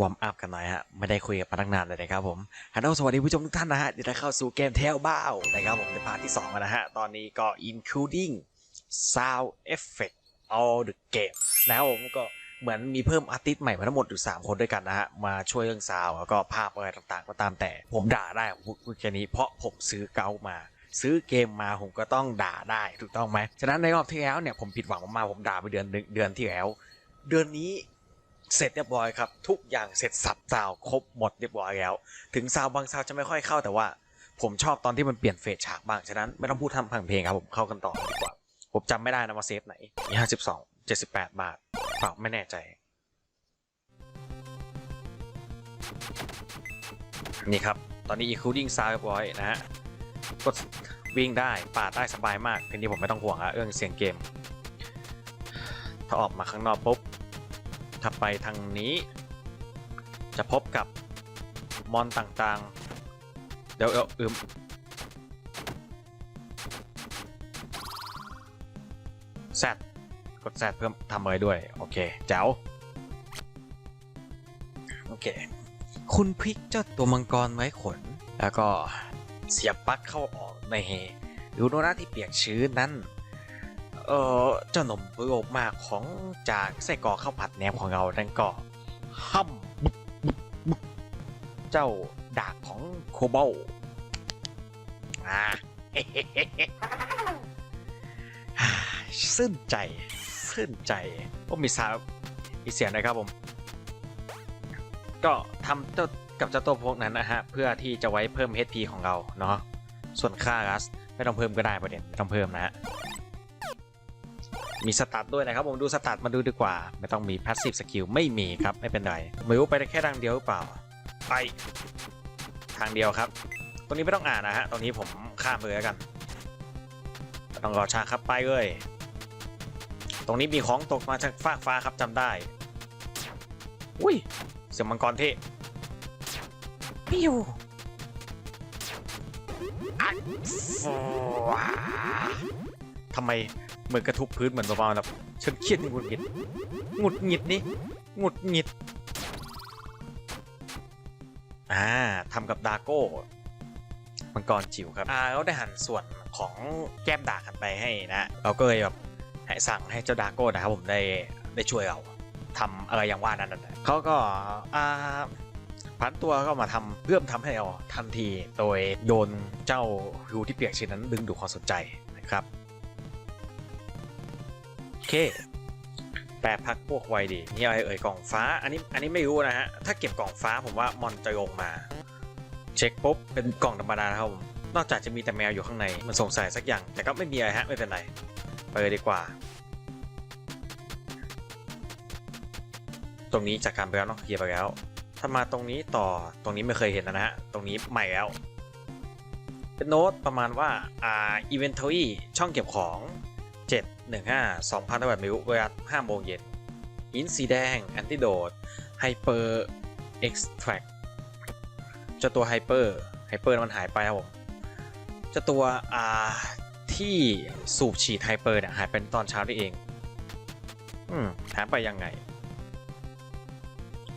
วอร์มอัพกันหน่อยฮะไม่ได้คุยกับพนักงานเลยนะครับผมฮัลโหลสวัสดีผู้ชมทุกท่านนะฮะเดี๋ยวได้เข้าสู่เกมเทลบ้านะครับผมในพาร์ทที่2นนะฮะตอนนี้ก็ including sound effect all the game แล้วผมก็เหมือนมีเพิ่มอาร์ติสต์ใหม่มาทั้งหมดอยู่ 3 คนด้วยกันนะฮะ มาช่วยเรื่องซาวแล้วก็ภาพอะไรต่างๆ ก็ตามแต่ผมด่าได้ผมพูดแค่นี้เพราะผมซื้อเกามา ซื้อเกมมาผมก็ต้องด่าได้ถูกต้องไหมฉะนั้นในรอบที่แล้วเนี่ยผมผิดหวังมากๆผมด่าไปเดือนหนึ่งเดือนที่แล้ว เดือนนี้ เสร็จเรียบร้อยครับ ทุกอย่างเสร็จสับซาวครบหมดเรียบร้อยแล้ว ถึงซาวบางซาวจะไม่ค่อยเข้าแต่ว่า ผมชอบตอนที่มันเปลี่ยนเฟสฉากบ้าง ฉะนั้นไม่ต้องพูดทำพังเพลงครับผมเข้ากันต่อดีกว่า ผมจำไม่ได้นะว่าเซฟไหนมีห้าสิบสองเจ็ดสิบแปดบาทเปล่าไม่แน่ใจ นี่ครับ ตอนนี้ including sound เรียบร้อยนะฮะกดวิ่งได้ป่าได้สบายมากทีนี้ผมไม่ต้องห่วงอะเรื่องเสียงเกม ถ้าออกมาข้างนอกปุ๊บ ถ้าไปทางนี้ จะพบกับมอนต่างๆ เดี๋ยวเอืมแซดกดแซดเพิ่มทำอะไรด้วย โอเคแจ๋วโอเค คุณพลิกเจ้าตัวมังกรไว้ขน แล้วก็เสียบปลั๊กเข้าออกในดูโนนะที่เปียกชื้นนั้น เออเจ้าหนุ่มโลภมากของจากไส้กรอกข้าวผัดแหนมของเรานั่นก็ห้ำเจ้าดาบของโคเบลอ่าซื่นใจซื่นใจก็มีสาวมีเสียงนะครับผม ก็ทำเจ้ากับเจ้าตัวพวกนั้นนะฮะ เพื่อที่จะไว้เพิ่ม HP ของเราเนาะส่วนค่ารัสไม่ต้องเพิ่มก็ได้ประเด็นไม่ต้องเพิ่มนะฮะ มีสตาร์ทด้วยนะครับผมดูสตาร์ทมาดูดีกว่า ไม่ต้องมีพาสซีฟสกิลไม่มีครับไม่เป็นไรไม่รู้ไปได้แค่ทางเดียวหรือเปล่า ไป ทางเดียวครับ ตรงนี้ไม่ต้องอ่านนะฮะตรงนี้ผมข้ามเลยแล้วกันไม่ต้องรอช้าครับไปเลยตรงนี้มีของตกมาจากฟากฟ้าครับจำได้ อุ้ยเสียงมังกรเท่ปิ้วอัดฟ้าทำไม เหมือนกระทุบพื้นเหมือนเบาๆแบบฉันเครียดหงุดหงิดหงุดหงิดนี่หงุดหงิดอ่าทำกับดาโก้มังกรจิ๋วครับอ่าเราได้หันส่วนของแก้มดากันไปให้นะเราก็เลยแบบให้สั่งให้เจ้าดาโก้นะครับผมได้ได้ช่วยเราทำอะไรอย่างว่านั้นนะเขาก็อ่าพันตัวก็มาทำเพื่อมทำให้เราทันทีโดยโยนเจ้าฮิวที่เปียกชิ้นนั้นดึงดูดความสนใจนะครับ เค แปรพักพวกไวดีนี่อะไรเอ่ยกล่องฟ้า อันนี้อันนี้ไม่รู้นะฮะ ถ้าเก็บกล่องฟ้าผมว่ามอนจะลงมา เช็คปุ๊บเป็นกล่องธรรมดาครับผมนอกจากจะมีแต่แมวอยู่ข้างในมันสงสัยสักอย่าง แต่ก็ไม่มีอะไรฮะไม่เป็นไรไปเลยดีกว่า ตรงนี้จากการไปแล้วเนาะเคลียร์ไปแล้ว ถ้ามาตรงนี้ต่อตรงนี้ไม่เคยเห็นนะฮะตรงนี้ใหม่แล้วเป็นโน้ตประมาณว่าอ่า inventory ช่องเก็บของ 15 2,000แบบมิลเวลา5โมงเย็นอินสีแดงแอนติโดดไฮเปอร์เอ็กซ์แทรกเจ้าตัวไฮเปอร์ไฮเปอร์มันหายไปครับผมเจ้าตัวอ่าที่สูบฉีดไฮเปอร์เนี่ยหายไปตอนเช้านี่เอง อืมหายไปยังไง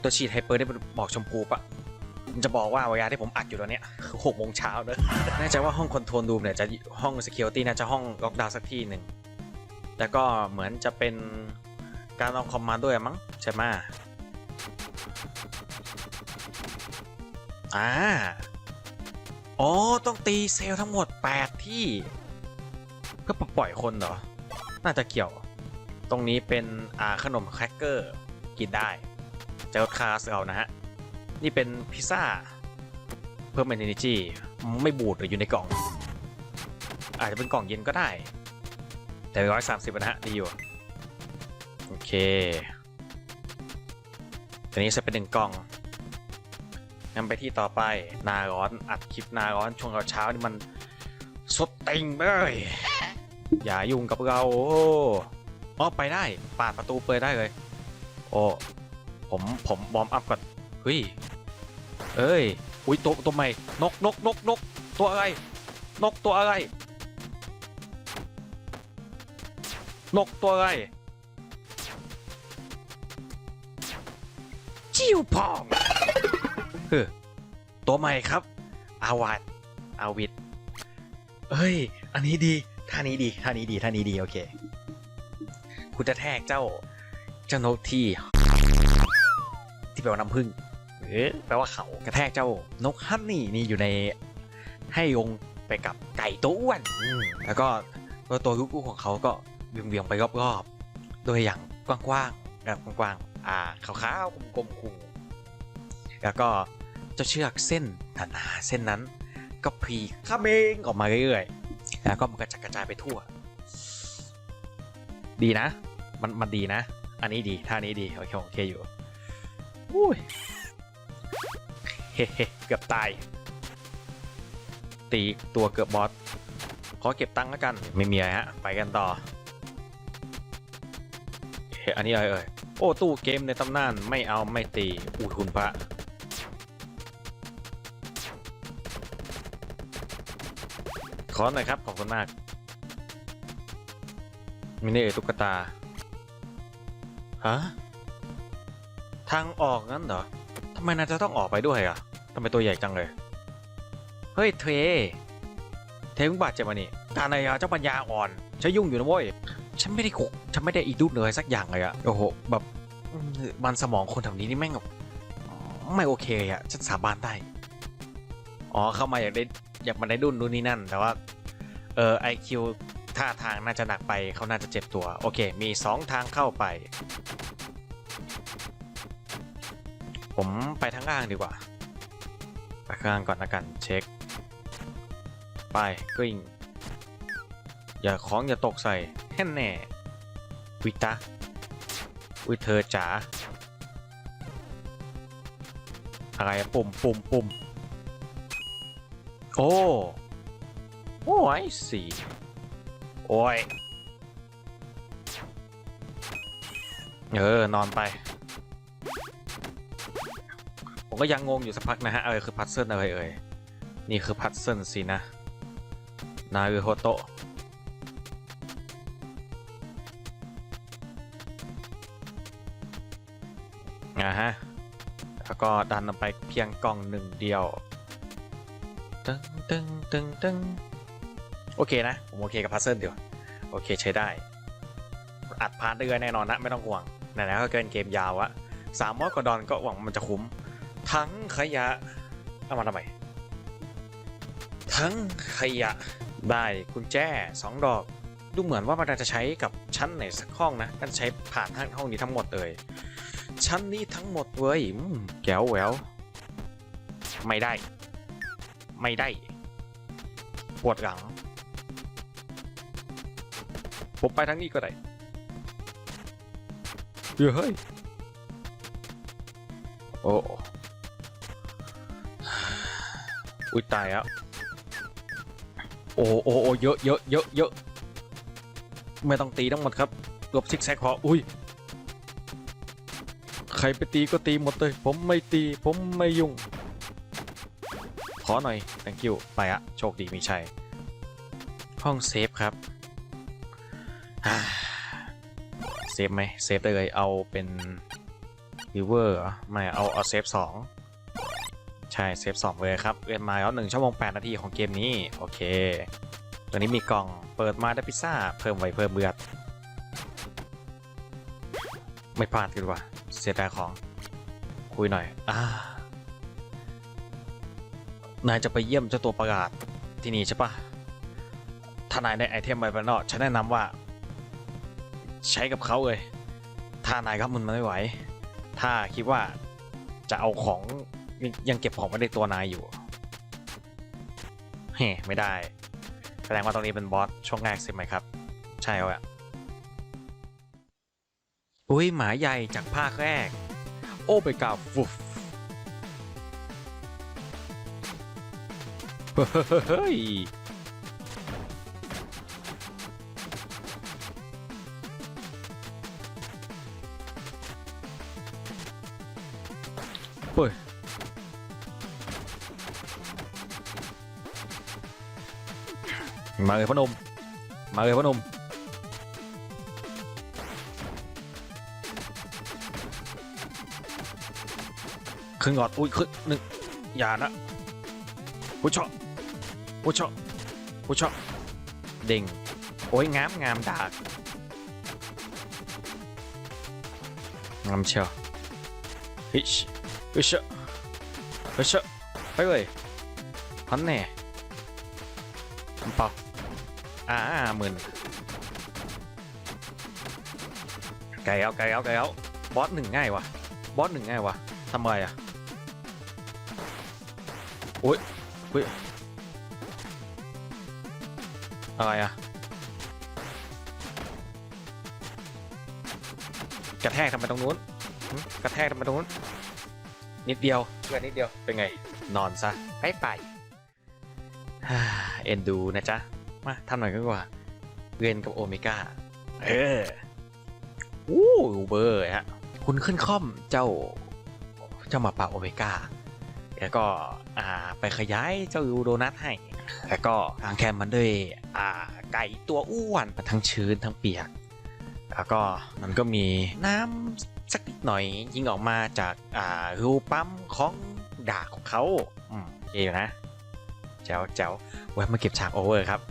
ตัวฉีดไฮเปอร์ได้เป็นบอกชมพูปะจะบอกว่าเวลาที่ผมอัดอยู่ตอนเนี้ยคือหกโมงเช้าเนอะแน่ใจว่าห้องคอนโทรลรูมเนี่ยจะห้อง Security น่าจะห้องล็อกดาวน์สักที่หนึ่ง แล้วก็เหมือนจะเป็นการเอาคอมมาด้วยมั้งใช่ไหมอ่าอ๋อ ต้องตีเซลล์ทั้งหมด 8 ที่ เพื่อปล่อยคนเหรอ น่าจะเกี่ยว ตรงนี้เป็นอ่าขนมแครกเกอร์ กินได้เจ้าคาสเอานะฮะ นี่เป็นพิซซ่า เพิ่ม energy ไม่บูดหรืออยู่ในกล่อง อาจจะเป็นกล่องเย็นก็ได้ แต่ร้อยสามสิบนะฮะดีอยู่ โอเคทีนี้จะเป็นหนึ่งกล่องงั้นไปที่ต่อไปนาร้อนอัดคลิปนาร้อนช่วงเช้านี่มันสดติงเลยอย่ายุ่งกับเราโอ้อ๋อไปได้ปาดประตูเปิดได้เลย โอ้ผมผมวอมอัพก่อนเฮ้ยเอ้ยอุ้ยตัวตัวใหม่นกนกนกนกตัวอะไร นกตัวอะไร นกตัวอะไรจิ้วพองเฮ้อตัวใหม่ครับ อาวัดอาวิดเฮ้ย อันนี้ดี ท่านี้ดี ท่านี้ดี ท่านี้ดี โอเค คุณจะแทกเจ้า เจ้านกที่ ที่แปลว่าน้ำผึ้งหรือแปลว่าเขากระแทกเจ้านกฮันนี่นี่อยู่ในให้ยงไปกับไก่ตัวอ้วนอืมแล้วก็ตัวตัวลูกๆของเขาก็ เวียงๆไปรอบๆ โดยอย่างกว้างๆแบบกว้างๆ อ่าขาวๆกลมๆคูแล้วก็เจ้าเชือกเส้นหนาๆเส้นนั้น ก็พีข้ามเองออกมาเรื่อยๆ แล้วก็มันกระจัดกระจายไปทั่ว ดีนะ มันมันดีนะ อันนี้ดีท่านี้ดีโอเคโอเคอยู่อุ้ยเฮ้เกือบตาย ตีตัวเกือบบอสขอเก็บตังค์แล้วกัน ไม่มีอะไรฮะ ไปกันต่อ อันนี้อะไรเอ่ย โอ้ตู้เกมในตำนานไม่เอาไม่ตีอุ้ยคุณพระขอหน่อยครับ ขอบคุณมาก มินิเอตุ๊กตา ฮะ ทางออกงั้นเหรอทำไมนายจะต้องออกไปด้วยอะทำไมตัวใหญ่จังเลย เฮ้ยเท เทมึงบาดเจ็บมานี่ทานายาเจ้าปัญญาอ่อนฉันยุ่งอยู่นะเว้ย ฉันไม่ได้คุกฉันไม่ได้อีดุดเลยสักอย่างเลยอะโอ้โหแบบมันสมองคนแถวนี้นี่แม่งแบบไม่โอเคอะฉันสาบานได้ อ๋อเข้ามาอยากได้อยากมาได้ดุนนู่นนี่นั่น แต่ว่า เออไอคิวท่าทางน่าจะหนักไปเขาน่าจะเจ็บตัว โอเค มีสองทางเข้าไป ผมไปทางล่างดีกว่าไปข้างล่างก่อนละกันเช็ค ไปกริ้งอย่าของอย่าตกใส่ แค่แน่วิตาวิเธอจ๋าอะไรปุ่มปุ่มปุ่มโอ้โอ้ยสีโอ้ยเออนอนไป ผมก็ยังงงอยู่สักพักนะฮะอะไรคือพัซเซิลอะไรเอ่ยนี่คือพัซเซิลสินะนารุโฮโตะ ก็ดันลงไปเพียงกล่องหนึ่งเดียวตึงตึงตึงตึงโอเคนะ ผมโอเคกับพัซเซิลเดียวโอเคใช้ได้ อัดพาร์ทได้เลยแน่นอนนะไม่ต้องห่วงไหนๆก็เกินเกมยาวอะสามมอดกว่าดอนก็หวังมันจะคุ้ม ทั้งขยะเอามาทำไมทั้งขยะได้กุญแจสองดอก ดูเหมือนว่ามันจะใช้กับชั้นไหนสักห้องนะมันใช้ผ่านห้องนี้ทั้งหมดเลย ชั้นนี้ทั้งหมดเว้ยอืมแก้วแหววไม่ได้ ไม่ได้ ปวดหลัง ผมไปทางนี้ก็ได้เดี๋ยวเฮ้ย โอ้อุ้ยตายแล้วโอ้โอ้โอ้เยอะเยอะเยอะเยอะไม่ต้องตีทั้งหมดครับหลบซิกแซกพออุ้ย ใครไปตีก็ตีหมดเลย ผมไม่ตี ผมไม่ยุ่ง ขอหน่อย thank you ไปอะโชคดีมีชัย ห้องเซฟครับ เซฟไหมเซฟได้เลย เอาเป็นวิเวอร์ไม่เอาเอาเซฟสองใช่เซฟสองเลยครับเรียนมาแล้วหนึ่งชั่วโมงแปดนาทีของเกมนี้ โอเค ตัวนี้มีกล่องเปิดมาได้พิซซ่า เพิ่มไว้เพิ่มเบือดไม่พลาดกันว่า เสียดายของคุยหน่อยอ่านายจะไปเยี่ยมเจ้าตัวประกาศที่นี่ใช่ปะถ้านายได้ไอเทมไปบ้านนอกฉันแนะนำว่า ใช้กับเขาเลยถ้านายรับมันไม่ไหว ถ้าคิดว่าจะเอาของยังเก็บของไว้ในตัวนายอยู่เฮ้ไม่ได้ แสดงว่าตรงนี้เป็นบอสช่วงแรกใช่ไหมครับ ใช่แล้ว อุ้ยหมาใหญ่จากภาคแรก โอ้ไปกาฟุฟเฮ้ยเฮ้ยมาเลยพอนม มาเลยพอนม ขึ้นก่อนอุ้ยขึ้นหนึ่งอย่านะผู้ชอบผู้ชอบผู้ชอบเด้งโอ้ยงามงามดากงามเชียวฮิชฮิชฮิชไปเลยพันแน่มันเปล่าอ่าหมื่นไก่เอาไก่เอาไก่เอาบอสหนึ่งง่ายวะบอสหนึ่งง่ายวะทำไมอะโอ้ยเฮ้ยอะไรอะกระแทกทำไมตรงนู้นหึกระแทกทำไมตรงนู้น นิดเดียว เพื่อนนิดเดียว เป็นไง นอนซะไปไปฮ่าเอ็นดูนะจ๊ะ มาทำหน่อยก็ดีกว่า เรียนกับโอเมก้า เอออู้เบอร์ฮะ คุณขึ้นค่อมเจ้า เจ้าหมาป่าโอเมก้า แล้วก็อ่าไปขยายเจ้ายูโดนัทให้ แล้วก็ทางแคมมันด้วยอ่าไก่ตัวอ้วนทั้งชื้นทั้งเปียก แล้วก็มันก็มีน้ำสักนิดหน่อยยิงออกมาจากอ่ารูปั๊มของดาบของเขาอืมโอเคอยู่นะแจ๋วแจ๋วไว้มาเก็บฉากโอเวอร์ครับ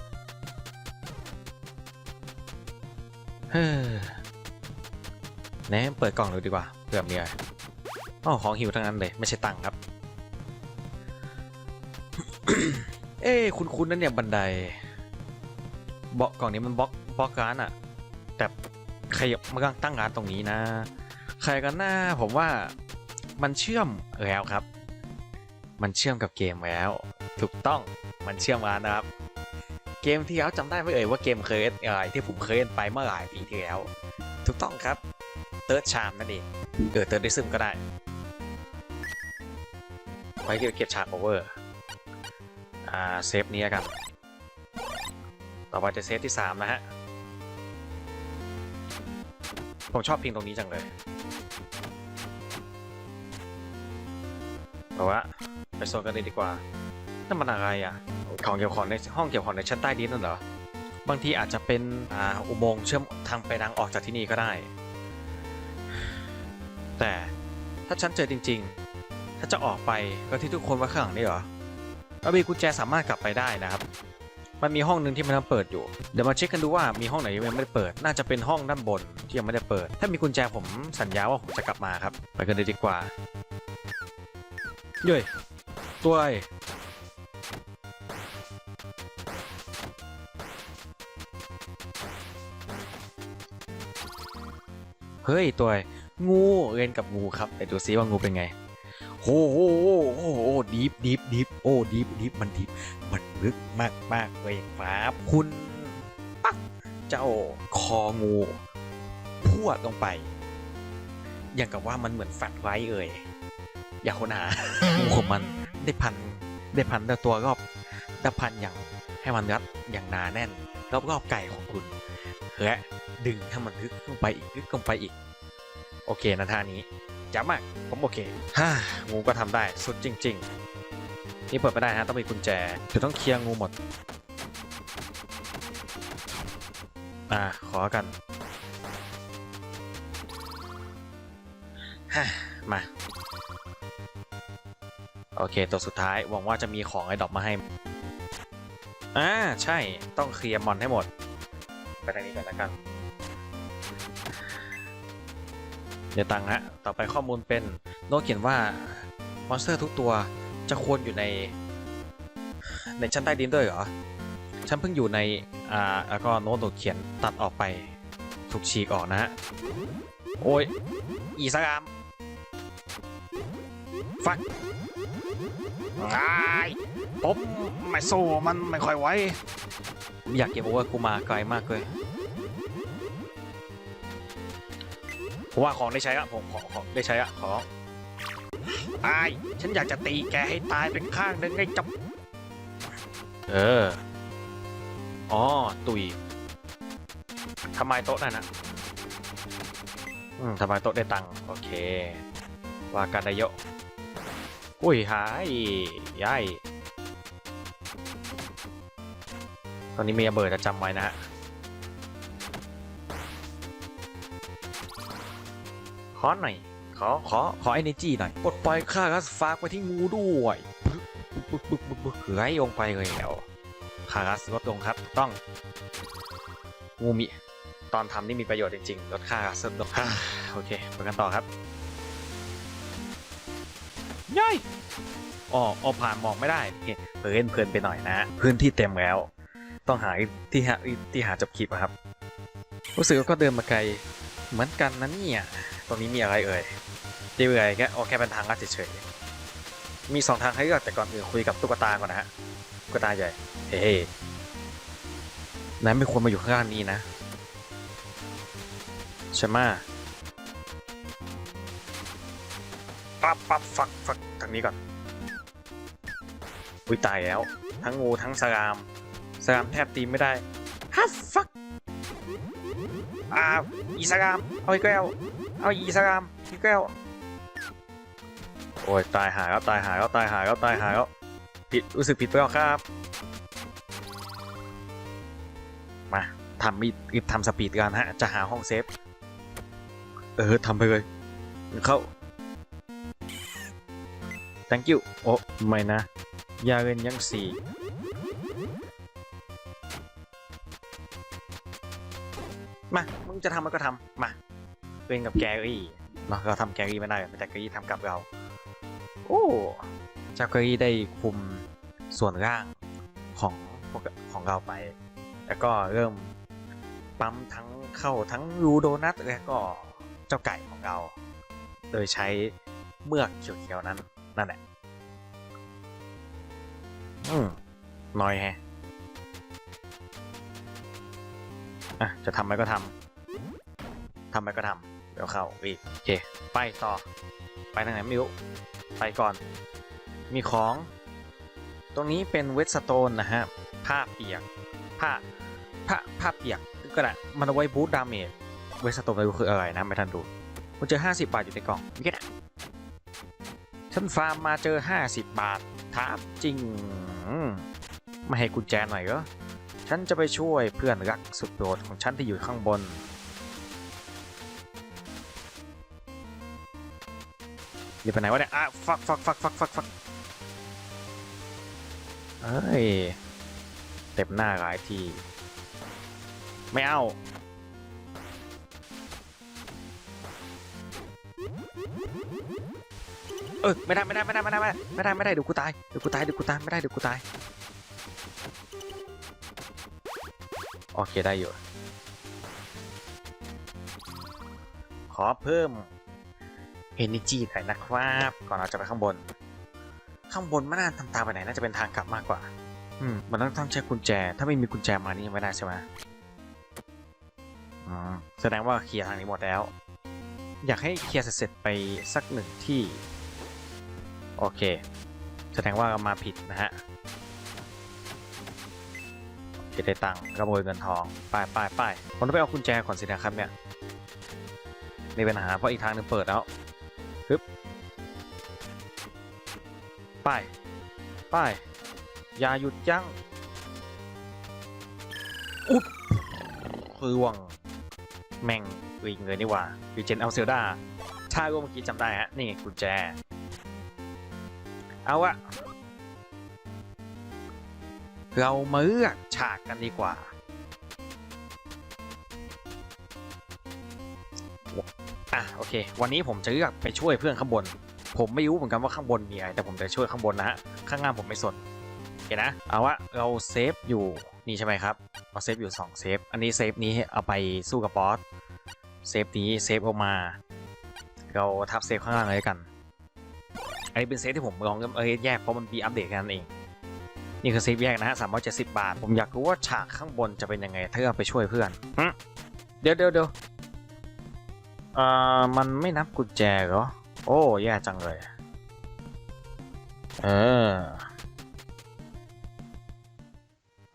เฮ้อแหน่เปิดกล่องดูดีกว่าเผื่อมีอะไรอ๋อของหิวทั้งนั้นเลย ไม่ใช่ตังค์ครับ เอ้คุณคุณนั่นเนี่ยบันไดบล็อกกล่องนี้มันบล็อกบล็อกร้านอะแต่ใครมากางตั้งร้านตรงนี้นะ ใครกันหน้าผมว่ามันเชื่อมแล้วครับ มันเชื่อมกับเกมแล้ว ถูกต้องมันเชื่อมกันนะครับ เกมที่แล้วจำได้ไหมเอ่ยว่าเกมเคยเล่อะไรที่ผมเคยเล่นไปเมื่อหลายปีที่แล้ว ถูกต้องครับเติร์ดชามนั่นเองเออเติร์ดดิซึมก็ได้ไว้เก็บฉากโอเวอร์ อ่าเซฟนี้กัน ต่อไปจะเซฟที่ 3 นะฮะ ผมชอบพิงตรงนี้จังเลยแต่ว่าไปโซนกันเลยดีกว่านั่นมันอะไรอะ ของเกี่ยวของในห้องเกี่ยวของในชั้นใต้ดินนั่นเหรอ บางทีอาจจะเป็นอ่าอุโมงค์เชื่อมทางไปทางออกจากที่นี่ก็ได้ แต่ถ้าฉันเจอจริง ๆ ถ้าจะออกไปก็ที่ทุกคนว่าข้างหลังนี่เหรอ แล้วมีกุญแจสามารถกลับไปได้นะครับ มันมีห้องหนึ่งที่มันยังเปิดอยู่ เดี๋ยวมาเช็คกันดูว่ามีห้องไหนยังไม่ได้เปิด น่าจะเป็นห้องด้านบนที่ยังไม่ได้เปิด ถ้ามีกุญแจผมสัญญาว่าผมจะกลับมาครับ ไปกันเลยดีกว่า เย้ยตัวไอเฮ้ยตัวงูเล่นกับงูครับไปดูซิว่างูเป็นไง โอ้โหโอ้โหดีฟดีฟดีฟโอ้ดีฟดีฟมันดีฟมันลึกมากมากเลยครับคุณปักเจ้าคองูพวดลงไปอย่างกับว่ามันเหมือนแฟลไว้เอ่ยอย่าค้นหางูของมันได้พันได้พันตัวรอบได้พันอย่างให้มันรัดอย่างหนาแน่นรอบรอบๆไก่ของคุณและดึงให้มันลึกลงไปอีกลึกลงไปอีก โอเคนะท่านี้จ้ามาก ผมโอเคฮ่างูก็ทำได้สุดจริง ๆ นี่เปิดไม่ได้ฮะต้องมีกุญแจคือต้องเคลียร์งูหมด อ่าขอกันฮ่ามาโอเค ตัวสุดท้าย หวังว่าจะมีของไอ้ดอกมาให้ อ่า ใช่ ต้องเคลียร์มอนให้หมด ไปทางนี้ก่อนแล้วกัน เดี๋ยวตังฮะ ต่อไปข้อมูลเป็นโน้ตเขียนว่ามอนสเตอร์ทุกตัวจะควรอยู่ใน ในชั้นใต้ดินด้วยเหรอ ฉันเพิ่งอยู่ใน อ่า แล้วก็โน้ตเขียนตัดออกไป ถูกฉีกออกนะฮะ โอ้ย อีสกาม ฟักไอ้ายผมไม่สู้มันไม่ค่อยไหวอยากเก็บโอเวอร์กูมาไกลมากเลย ผมว่าของได้ใช้อะผมขอของได้ใช้อะขอตาย ฉันอยากจะตีแกให้ตายเป็นข้างหนึ่งไอ้จับเออ อ๋อ ตุยทำไมโต๊ะนั่นนะอืมทำไมโต๊ะได้ตังค์โอเค ว่ากันได้เยอะอุ้ยหายยายตอนนี้มีระเบิดจะจำไว้นะฮะ อหน่อย ขอ ขอ ขอ energy หน่อย ปลดปล่อยค่ากัสฝากไปที่งูด้วยปึ๊บปึ๊บปึ๊บปึ๊บเฮ้ยลงไปเลยแล้วค่ากัสลดลงครับต้อง งูมี ตอนทำนี่มีประโยชน์จริงๆ ลดค่ากัสลดลงโอเคไปกันต่อครับย่อยอ๋ออผ่านมองไม่ได้เพลินเพลินไปหน่อยนะ พื้นที่เต็มแล้ว ต้องหาที่หาที่หาจบคลิปอะครับ รู้สึกว่าก็เดินมาไกลเหมือนกันนะเนี่ย ตรงนี้มีอะไรเอ่ยเจออะไรแค่โอแค่เป็นทางลัดเฉยๆมีสองทางให้เลือกแต่ก่อนอื่นคุยกับตุ๊กตาก่อนนะฮะตุ๊กตาใหญ่ เฮ้ยนายไม่ควรมาอยู่ข้างล่างนี้นะใช่ไหมปั๊บปั๊บฟักฟักทางนี้ก่อนอุ้ยตายแล้ว ทั้งงูทั้งสลามสลามแทบตีไม่ได้ฮัฟฟักอ้าวอีสลามเอาอีกแล้ว เอาอีสลามอีกแล้วโอ้ยตายหาแล้วตายหาแล้วตายหาแล้วตายหาแล้วผิดรู้สึกผิดไปแล้วครับ มาทำมีรีบทำสปีดกันฮะ จะหาห้องเซฟ เออทำไปเลย เข้า thank you โอ้ไม่นะ ยาเงินยังสี่มา มึงจะทำมันก็ทำมา เล่นกับแกรี่เนาะเราทำแกรี่ไม่ได้แต่แกรี่ทำกับเรา โอ้เจ้าแกรี่ได้คุมส่วนร่างของพวกของเราไป แล้วก็เริ่มปั๊มทั้งเข้าทั้งรูโดนัทแล้วก็เจ้าไก่ของเรา โดยใช้เมือกเขียวๆนั้นนั่นแหละอืมน้อยแฮะอะจะทำอะไรก็ทำทำอะไรก็ทำ เดี๋ยวเข้าอีกโอเค ไปต่อ ไปทางไหนไม่รู้ไปก่อน มีของ ตรงนี้เป็นเวสโตนนะฮะ ผ้าเปียก ผ้า ผ้า ผ้าเปียกก็ได้มันเอาไว้บูทดาเมจ เวสโตนไม่รู้คืออะไรนะไม่ทันดูมันเจอ 50 บาทอยู่ในกล่องนี่แค่ฉันฟาร์มมาเจอ 50 บาทถามจริงมไม่ให้กุญแจหน่อยเหรอ ฉันจะไปช่วยเพื่อนรักสุดโปรดของฉันที่อยู่ข้างบน เดี๋ยวไปไหนวะเนี่ยอะฟักฟักฟักฟักฟักฟักเอ้ยเต็มหน้าหลายที ไม่เอาเออไม่ได้ไม่ได้ไม่ได้ไม่ได้ไม่ได้ไม่ได้ไม่ได้เดี๋ยวกูตายเดี๋ยวกูตายเดี๋ยวกูตายไม่ได้เดี๋ยวกูตายโอเคได้อยู่ขอเพิ่ม energy หน่อยนะครับ ก่อนเราจะไปข้างบน ข้างบนไม่น่าทำตามไปไหนน่าจะเป็นทางกลับมากกว่า อืมมันต้องต้องใช้กุญแจ ถ้าไม่มีกุญแจมานี่ยังไม่ได้ใช่ไหมอืมแสดงว่าเคลียร์ทางนี้หมดแล้ว อยากให้เคลียร์เสร็จไปสักหนึ่งที่ โอเค แสดงว่ามาผิดนะฮะจะได้ตังค์ขโมยเงินทองไป้ายป้ายป้ายผมต้องไปเอากุญแจก่อนสินะครับเนี่ยมีปัญหาเพราะอีกทางหนึงเปิดแล้ว ไป้ายป้ายอย่าหยุดยั้งอุ๊บคือว่งแม่งวิงเลยนี่ว่าวิเจนเอาเซลดาชาโกเมื่อกี้จำได้ฮะ นี่กุญแจ เอาอะเรามาเลือกฉากกันดีกว่า อะ โอเค วันนี้ผมจะเลือกไปช่วยเพื่อนข้างบน ผมไม่รู้เหมือนกันว่าข้างบนมีอะไรแต่ผมจะช่วยข้างบนนะฮะข้างล่างผมไม่สนโอเคนะเอาวะเราเซฟอยู่นี่ใช่ไหมครับเราเซฟอยู่2เซฟอันนี้เซฟนี้เอาไปสู้กับบอสเซฟนี้เซฟออกมา เราทับเซฟข้างล่างเลยกันอันนี้เป็นเซฟที่ผมลองเอ้ยแยกเพราะมันมีอัปเดตแค่นั้นเองนี่คือเซฟแยกนะฮะสามร้อยเจ็ดสิบบาท ผมอยากรู้ว่าฉากข้างบนจะเป็นยังไงถ้าเราไปช่วยเพื่อนเดี๋ยวเดี๋ยวเดี๋ยวเอ่อมันไม่นับกุญแจเหรอ โอ้แย่จังเลย เออ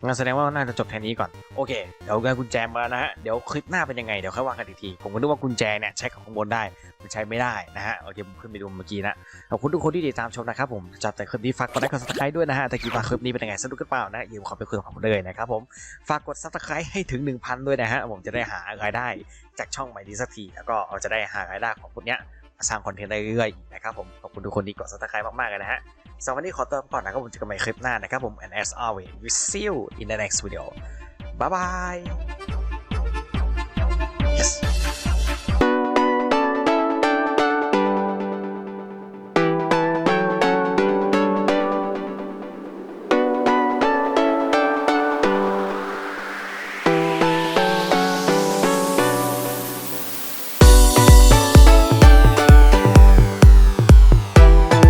งั้นแสดงว่าน่าจะจบแค่นี้ก่อน โอเค เดี๋ยวได้กุญแจมานะฮะ เดี๋ยวคลิปหน้าเป็นยังไง เดี๋ยวค่อยว่ากันอีกที ผมก็นึกว่ากุญแจเนี่ยใช้ของข้างบนได้มันใช้ไม่ได้นะฮะ โอเค ผมขึ้นไปดูเมื่อกี้นะ ขอบคุณทุกคนที่ติดตามชมนะครับผม จับแต่คลิปนี้ฝากกดไลค์กดซับสไครต์ด้วยนะฮะแต่กีฬาคลิปนี้เป็นยังไงสนุกกันเปล่านะอย่าลืมขอไปคุยกับผมเลยนะครับผม ฝากกดซับสไครต์ให้ถึง 1,000 ด้วยนะฮะ ผมจะได้หารายได้จากช่องใหม่ดีสักที แล้วก็เราจะได้หารายได้ของพวกเนี้ย สร้างคอนเทนต์ได้เรื่อยๆนะครับผมขอบคุณทุกคนที่กดซับสไครต์มากๆเลยนะฮะสำหรับวันนี้ขอตัวก่อนนะครับผมเจอกันใหม่คลิปหน้านะครับผม and as always we see you in the next video bye bye